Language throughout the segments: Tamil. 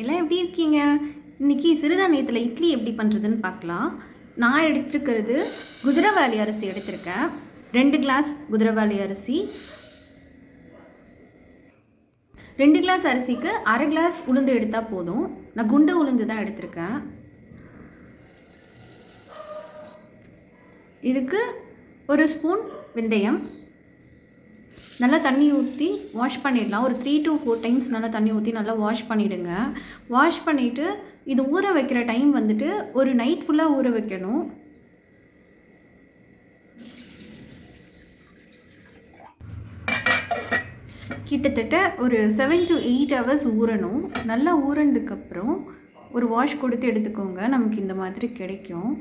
எல்லாம் எப்படி இருக்கீங்க? இன்னைக்கு சிறுதானியத்தில் இட்லி எப்படி பண்ணுறதுன்னு பார்க்கலாம். நான் எடுத்துருக்கிறது குதிரவாளி அரிசி எடுத்திருக்கேன். ரெண்டு கிளாஸ் குதிரவாளி அரிசி. ரெண்டு கிளாஸ் அரிசிக்கு அரை கிளாஸ் உளுந்து எடுத்தால் போதும். நான் குண்டு உளுந்து தான் எடுத்திருக்கேன். இதுக்கு ஒரு ஸ்பூன் வெந்தயம். நல்லா தண்ணி ஊற்றி வாஷ் பண்ணிடலாம். ஒரு த்ரீ டு ஃபோர் டைம்ஸ் நல்லா தண்ணி ஊற்றி நல்லா வாஷ் பண்ணிவிடுங்க வாஷ் பண்ணிவிட்டு இது ஊற வைக்கிற டைம் வந்துட்டு ஒரு நைட் ஃபுல்லாக ஊற வைக்கணும். கிட்டத்தட்ட ஒரு செவன் டு எயிட் ஹவர்ஸ் ஊறணும். நல்லா ஊறினதுக்கப்புறம் ஒரு வாஷ் கொடுத்து எடுத்துக்கோங்க. நமக்கு இந்த மாதிரி கிடைக்கும்.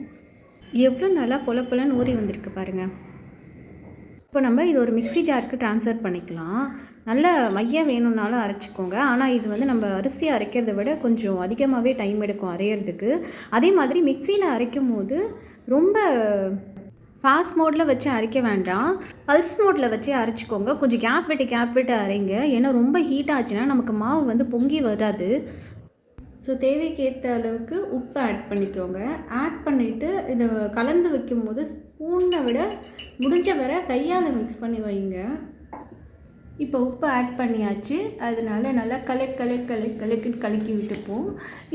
எவ்வளோ நல்லா பொல பொலன்னு ஊறி வந்திருக்கு பாருங்கள் இப்போ நம்ம இது ஒரு மிக்ஸி ஜாருக்கு ட்ரான்ஸ்ஃபர் பண்ணிக்கலாம். நல்ல மையம் வேணும்னாலும் அரைச்சிக்கோங்க. ஆனால் இது வந்து நம்ம அரிசி அரைக்கிறத விட கொஞ்சம் அதிகமாகவே டைம் எடுக்கும் அரையிறதுக்கு. அதே மாதிரி மிக்சியில் அரைக்கும் போது ரொம்ப ஃபாஸ்ட் மோடில் வச்சு அரைக்க வேண்டாம். பல்ஸ் மோடில் வச்சு அரைச்சிக்கோங்க. கொஞ்சம் கேப் விட்டு கேப் விட்டு அரைங்க. ஏன்னா ரொம்ப ஹீட் ஆச்சுன்னா நமக்கு மாவு வந்து பொங்கி வராது. ஸோ தேவைக்கேற்ற அளவுக்கு உப்பு ஆட் பண்ணிக்கோங்க. ஆட் பண்ணிவிட்டு இதை கலந்து வைக்கும்போது ஸ்பூனை விட முடிஞ்ச வரை கையால் மிக்ஸ் பண்ணி வைங்க. இப்போ உப்பு ஆட் பண்ணியாச்சு. அதனால நல்லா கலக் கலக் கலக் கலக்குன்னு கலக்கி விட்டுப்போம்.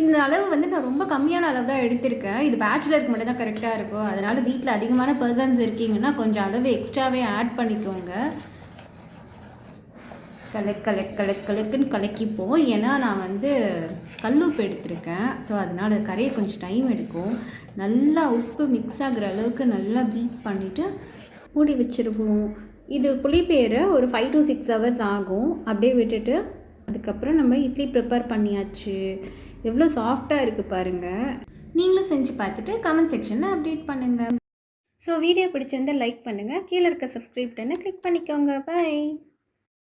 இந்த அளவு வந்து நான் ரொம்ப கம்மியான அளவு தான் எடுத்திருக்கேன். இது பேச்சுலருக்கு மட்டும் தான் கரெக்டாக இருக்கும். அதனால் வீட்டில் அதிகமான பர்சன்ஸ் இருக்கீங்கன்னா கொஞ்சம் அளவு எக்ஸ்ட்ராவே ஆட் பண்ணிக்கோங்க. கலக் கலக் கலக் கலக்குன்னு கலக்கிப்போம். ஏன்னா நான் வந்து கல்லுப்பு எடுத்திருக்கேன். ஸோ அதனால் கரைய கொஞ்சம் டைம் எடுக்கும். நல்லா உப்பு மிக்ஸ் ஆகுற அளவுக்கு நல்லா பீட் பண்ணிவிட்டு மூடி வச்சுருவோம். இது புளிப்பேற ஒரு ஃபைவ் டு சிக்ஸ் ஹவர்ஸ் ஆகும். அப்படியே விட்டுட்டு அதுக்கப்புறம் நம்ம இட்லி ப்ரிப்பேர் பண்ணியாச்சு. எவ்வளோ சாஃப்டாக இருக்குது பாருங்கள் நீங்களும் செஞ்சு பார்த்துட்டு கமெண்ட் செக்ஷனில் அப்டேட் பண்ணுங்கள் ஸோ வீடியோ பிடிச்சிருந்தா லைக் பண்ணுங்கள் கீழே இருக்க சப்ஸ்கிரைப் பட்டனை கிளிக் பண்ணிக்கோங்க. பாய்